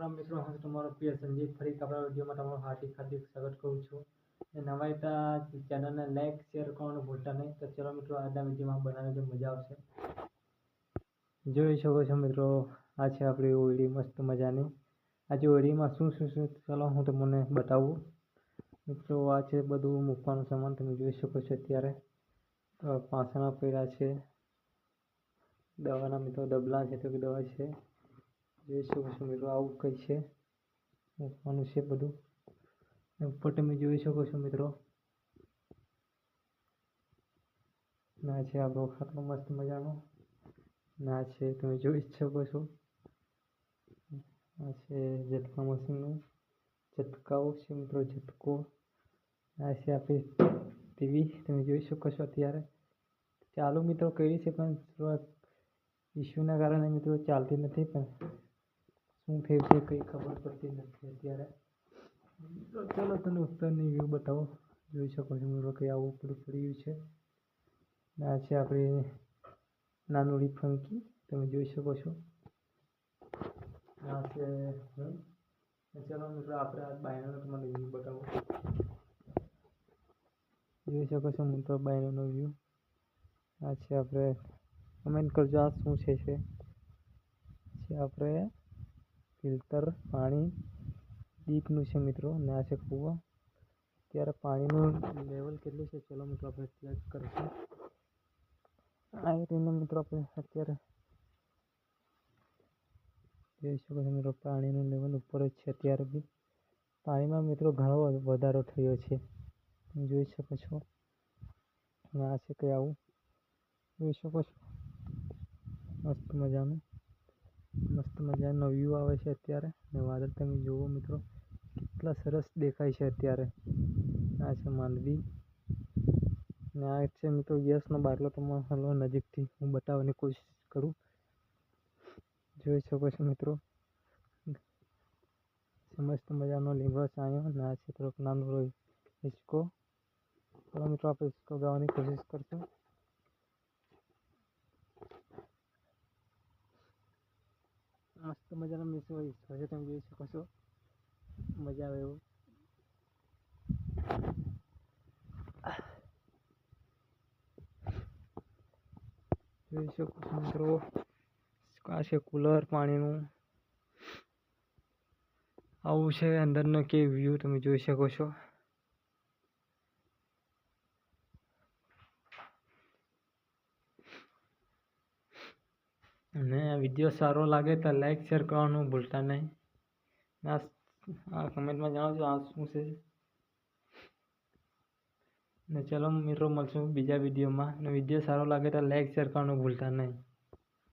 રામ મિત્રો હું તમારો પ્રિય સંજીવ ફરી આપણા વિડીયોમાં તમારું હાર્દિક હાર્દિક સ્વાગત કરું છું. અને નવા હતા ચેનલને લાઈક શેર કરવાનું ભૂલતા નહીં. તો ચલો મિત્રો, આજના વિડીયોમાં જે મજા આવશે. જોઈ શકો છો મિત્રો, આ છે આપણી ઓળી મસ્ત મજાની. આજે ઓળીમાં શું શું શું? ચાલો હું તમને બતાવું. મિત્રો, આ છે બધું મૂકવાનું સામાન. તમે જોઈ શકો છો અત્યારે. પાસાના પડ્યા છે. દવાના મિત્રો, ડબલા છે, તો કે દવા છે. જોઈ શકો છો મિત્રો આવું કંઈ છે? મૂકવાનું છે બધું. ને ઉપર તમે જોઈ શકો છો મિત્રો. ના છે આપણો ખાટલો મસ્ત મજાનો. ના છે, તમે જોઈ જ શકો છો. આ છે ઝટકા મશીનનું. ઝટકાઓ છે મિત્રો, ઝટકો. આ છે આપણી ટીવી. તમે જોઈ શકો છો અત્યારે. ચાલુ મિત્રો કરી છે પણ થોડાક ઇસ્યુના કારણે મિત્રો ચાલતી નથી પણ શું થયું છે કંઈ ખબર પડતી નથી અત્યારે. તો ચાલો તમને ઉપરની વ્યૂ બતાવો. જોઈ શકો છો મિત્રો કંઈ આવું પડું પડ્યું છે. આ છે આપણી નાનોડી ફંકી. તમે જોઈ શકો છો. આ છે ચાલો મિત્રો આપણે આ બાયનોનો તમને વ્યૂ બતાવો. જોઈ શકો છો મિત્રો બાયનોનો વ્યૂ આ છે આપણે કમેન્ટ કરજો આ શું છે? છે આપણે ફિલ્ટર પાણી ડીપનું છે મિત્રો, અને આ છે કૂવો. અત્યારે પાણીનું લેવલ કેટલું છે ચલો મિત્રો આપણે ચેક કરીશું. આ રીતે મિત્રો આપણે અત્યારે જોઈ શકો છો મિત્રો, પાણીનું લેવલ ઉપર જ છે અત્યારે બી. પાણીમાં મિત્રો ઘણો વધારો થયો છે. જોઈ શકો છો. આ છે કંઈ આવું. જોઈ શકો છો. મસ્ત મજાનું. મસ્ત મજાનો વ્યૂ આવે છે અત્યારે. ને વાદળ તમે જુઓ મિત્રો, કેટલા સરસ દેખાય છે અત્યારે. આ છે માંડવી ને આ છે મિત્રો ગેસનો બાટલો તમને હલો નજીકથી. હું બતાવવાની કોશિશ કરું. જોઈ શકો છો મિત્રો. મસ્ત મજાનો લીંબો ચાયો ને આ છે થોડોક નાનો ચાલો મિત્રો આપણે હિંચકો ગાવાની કોશિશ કરશું મસ્ત મજાનો મિસ હોય છે તમે જોઈ શકો છો. મજા આવે એવું. જોઈ શકો છો મિત્રો, આ છે કુલર પાણીનું. આવું છે અંદરનો કે વ્યૂ તમે જોઈ શકો છો. અને વીડિયો સારો લાગે તો લાઈક શેર કરવાનું ભૂલતા નહીં. આ કમેન્ટમાં જણાવજો આ શું છે. ને ચલો મિત્રો મળશું બીજા વિડીયોમાં અને વીડિયો સારો લાગે તો લાઈક શેર કરવાનું ભૂલતા નહીં.